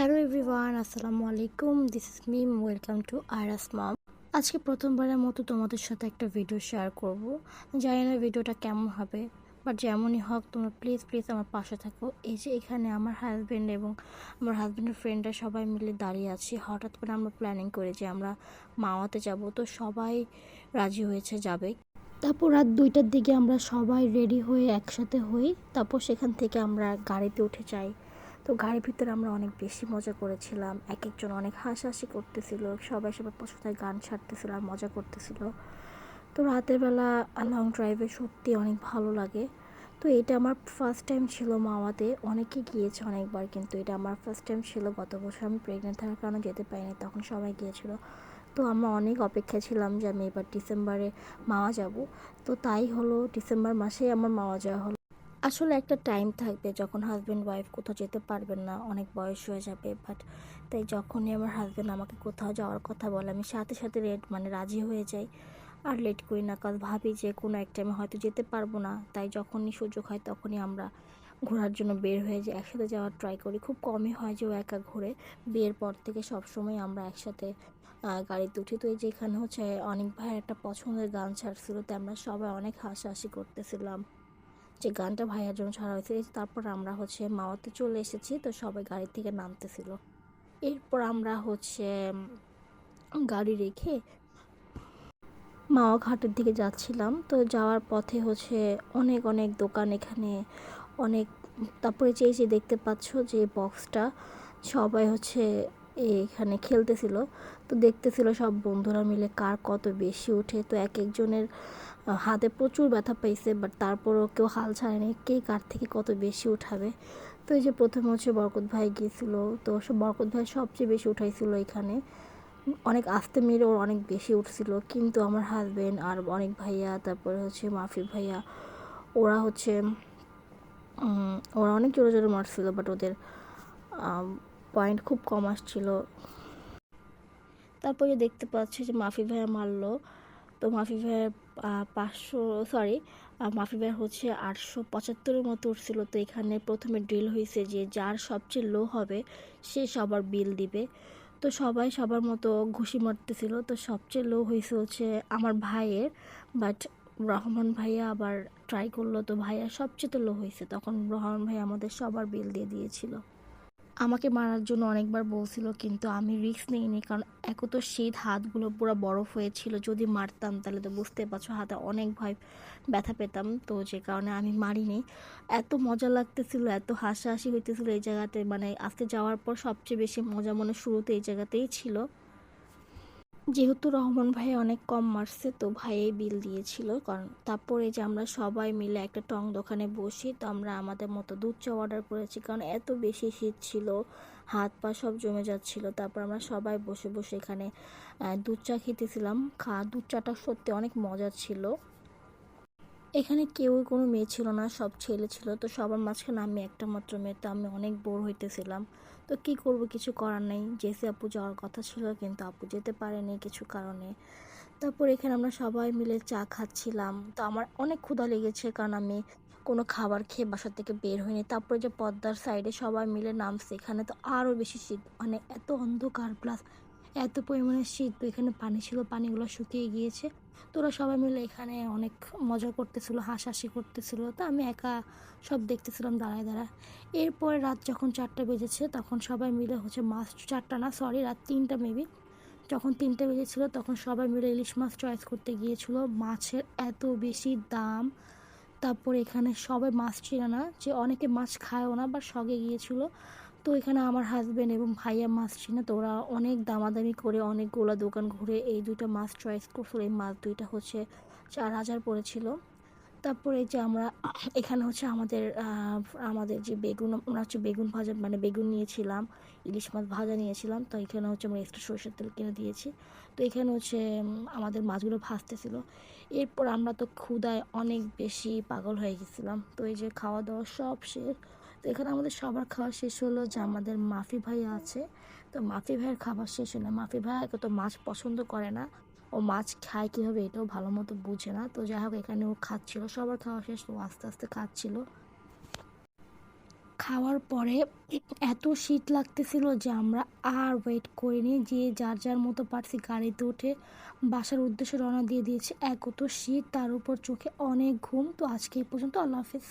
Hello everyone, আসসালামু আলাইকুম। This is Mim welcome to Aras mom আজকে প্রথমবারের মতো তোমাদের সাথে একটা ভিডিও শেয়ার করব। জানি না ভিডিওটা কেমন হবে বাট যেমনই হোক, তোমরা প্লিজ প্লিজ আমার পাশে থাকো। এই যে এখানে আমার হাজব্যান্ড এবং আমার হাজব্যান্ডের ফ্রেন্ডরা সবাই মিলে দাঁড়িয়ে আছি। হঠাৎ করে আমরা প্ল্যানিং করি যে আমরা মাওয়াতে যাব, তো সবাই রাজি হয়েছে, যাবে। তারপর রাত দুইটার দিকে আমরা সবাই রেডি হয়ে একসাথে হই, তারপর সেখান থেকে আমরা গাড়িতে উঠে যাই। তো গাড়ির ভিতরে আমরা অনেক বেশি মজা করেছিলাম। এক একজন অনেক হাসাহাসি করতেছিল, সবাই সবার পছন্দের গান ছাড়তেছিল আর মজা করতেছিল। তো রাতের বেলা লং ড্রাইভে সত্যি অনেক ভালো লাগে। তো এটা আমার ফার্স্ট টাইম ছিল মাওয়াতে। অনেকে গিয়েছে অনেকবার, কিন্তু এটা আমার ফার্স্ট টাইম ছিল। গত বছর আমি প্রেগনেন্ট থাকার কারণে যেতে পারিনি, তখন সবাই গিয়েছিল। তো আমরা অনেক অপেক্ষা ছিলাম যে আমি এবার ডিসেম্বরে মাওয়া যাব। তো তাই হলো ডিসেম্বর মাসেই আমার মাওয়া যাওয়া হলো। আসলে একটা টাইম থাকবে যখন হাজব্যান্ড ওয়াইফ কোথাও যেতে পারবেন না, অনেক বয়স হয়ে যাবে বাট তাই যখনই আমার হাজব্যান্ড আমাকে কোথাও যাওয়ার কথা বলে, আমি সাথে সাথে রেড মানে রাজি হয়ে যাই। আর লেট করি না কাজ ভাবি যে কোনো এক টাইমে হয়তো যেতে পারব না, তাই যখনই সুযোগ হয় তখনই আমরা ঘোরার জন্য বের হয়ে যাই, একসাথে যাওয়ার ট্রাই করি। খুব কমই হয় যে ও একা ঘুরে, বিয়ের পর থেকে সবসময় আমরা একসাথে গাড়িতে উঠি তো এই যেখানে হচ্ছে অনেক ভাইয়ের একটা পছন্দের গান ছাড়ছিল তো আমরা সবাই অনেক হাসাহাসি করতেছিলাম। যে গানটা ভাইয়ার জন্য ছাড়া হয়েছে তারপর আমরা হচ্ছে মাওয়াতে চলে এসেছি, তো সবাই গাড়ি থেকে নামতেছিল। এরপর আমরা হচ্ছে গাড়ি রেখে মাওয়া ঘাটের দিকে যাচ্ছিলাম। তো যাওয়ার পথে হচ্ছে অনেক অনেক দোকান এখানে, অনেক, তারপরে যে যে দেখতে পাচ্ছ যে বক্সটা সবাই হচ্ছে এখানে খেলতেছিল। তো দেখতেছিল সব বন্ধুরা মিলে কার কত বেশি ওঠে তো এক একজনের হাতে প্রচুর ব্যথা পাইছে বাট তারপরও কেউ হাল ছাড়েনি। কে কার থেকে কত বেশি উঠাবে? তো এই যে প্রথমে হচ্ছে বরকত ভাই গিয়েছিল তো বরকত ভাই সবচেয়ে বেশি উঠাইছিল এখানে। অনেক আস্তে মেরে ওর অনেক বেশি উঠছিল। কিন্তু আমার হাজব্যান্ড আর অনেক ভাইয়া, তারপরে হচ্ছে মাফি ভাইয়া, ওরা হচ্ছে ওরা অনেক জোরে জোরে মারছিল বাট ওদের পয়েন্ট খুব কম আসছিল। তারপরে দেখতে পাচ্ছি যে মাফি ভাইয়া মারলো। তো মাফি ভাইয়ের পাঁচশো সরি মাফি ভাইয়ের হচ্ছে আটশো পঁচাত্তরের মতো উঠছিল। তো এখানে প্রথমে ড্রিল হয়েছে যে যার সবচেয়ে লো হবে, সে সবার বিল দিবে। তো সবাই সবার মতো ঘুষি মারতেছিল। তো সবচেয়ে লো হয়েছে হচ্ছে আমার ভাইয়ের বাট রহমান ভাইয়া আবার ট্রাই করল। তো ভাইয়া সবচেয়ে তো লো হয়েছে তখন রহমান ভাইয়া আমাদের সবার বিল দিয়ে দিয়েছিল। আমাকে মারার জন্য অনেকবার বলছিল, কিন্তু আমি রিস্ক নিইনি কারণ এক তো শীত হাতগুলো পুরো বরফ হয়েছিল। যদি মারতাম তাহলে তো বুঝতে পারছ, হাতে অনেক ভয়, ব্যথা পেতাম। তো যে কারণে আমি মারিনি। এত মজা লাগতেছিল, এত হাসাহাসি হইতেছিল এই জায়গাতে। মানে আজকে যাওয়ার পর সবচেয়ে বেশি মজা মনে শুরুতে এই জায়গাতেই ছিল। যেহেতু রহমান ভাই অনেক কম মারছে, তো ভাইয়ে বিল দিয়েছিল। কারণ তারপরে যে আমরা সবাই মিলে একটা টং দোকানে বসি, তো আমরা আমাদের মতো দুধ চা অর্ডার করেছি। কারণ এত বেশি শীত ছিল, হাত পা সব জমে যাচ্ছিল। তারপর আমরা সবাই বসে বসে এখানে দুধ চা খেতেছিলাম। খা, দুধ চাটা সত্যি অনেক মজা ছিল। এখানে কেউ কোনো মেয়ে ছিল না, সব ছেলে ছিল। তো সবার মাঝখানে আমি একটা মাত্র মেয়ে, তো আমি অনেক বোর হইতেছিলাম। তো কি করব, কিছু করার নেই। জেসি আপু যাওয়ার কথা ছিল, কিন্তু আপু যেতে পারেনি কিছু কারণে। তারপর এখানে আমরা সবাই মিলে চা খাচ্ছিলাম। তো আমার অনেক ক্ষুধা লেগেছে, কারণ আমি কোনো খাবার খেয়ে বাসা থেকে বের হয়নি তারপরে যে পদ্মার সাইডে সবাই মিলে নামছে এখানে, তো আরও বেশি শীত। মানে এত অন্ধকার, প্লাস এত পরিমাণে শীত। তো এখানে পানি ছিল, পানিগুলো শুকিয়ে গিয়েছে। তোরা সবাই মিলে এখানে অনেক মজা করতেছিল, হাসাহাসি করতেছিল। তো আমি একা সব দেখতেছিলাম দাঁড়ায় দাঁড়ায়। এরপর রাত যখন চারটা বেজেছে, তখন সবাই মিলে হচ্ছে মাছ, চারটা না সরি রাত তিনটা মেবি যখন তিনটে বেজেছিল, তখন সবাই মিলে ইলিশ মাছ চয়েস করতে গিয়েছিল। মাছের এত বেশি দাম, তারপর এখানে সবাই মাছ ছিল না, যে অনেকে মাছ খায়ও না বা সগে গিয়েছিল। তো এখানে আমার হাজব্যান্ড এবং ভাইয়া মাছ চিনে তো ওরা অনেক দামাদামি করে অনেকগুলো দোকান ঘুরে এই দুইটা মাছ চয়েস করছিল। এই মাছ দুইটা হচ্ছে চার হাজার পড়েছিল। তারপরে যে আমরা এখানে হচ্ছে আমাদের আমাদের যে বেগুন, আমরা হচ্ছে বেগুন ভাজা মানে বেগুন নিয়েছিলাম, ইলিশ মাছ ভাজা নিয়েছিলাম, তো এখানে হচ্ছে আমরা এক্সট্রা সরষের তেল কিনে দিয়েছি। তো এখানে হচ্ছে আমাদের মাছগুলো ভাজতেছিল। এরপর আমরা তো ক্ষুদায় অনেক বেশি পাগল হয়ে গেছিলাম। তো এই যে খাওয়া দাওয়া সব শেষ তো এখানে আমাদের সবার খাওয়া শেষ হলো যে আমাদের মাফি ভাই আছে। তো মাফি ভাইয়ের খাবার শেষ হলো মাফি ভাই তো মাছ পছন্দ করে না। ও মাছ খায় কীভাবে এটাও ভালো মতো বুঝে না। তো যাই হোক, এখানে ও খাচ্ছিল। সবার খাওয়া শেষ, ও আস্তে আস্তে খাচ্ছিল। খাওয়ার পরে এত শীত লাগতেছিল যে আমরা আর ওয়েট করিনি। যে যার যার মতো পারছি গাড়িতে উঠে বাসার উদ্দেশ্যে রওনা দিয়ে দিয়েছি। এক তো শীত, তার উপর চোখে অনেক ঘুম। তো আজকে এই পর্যন্ত আল্লাহ হাফিজ।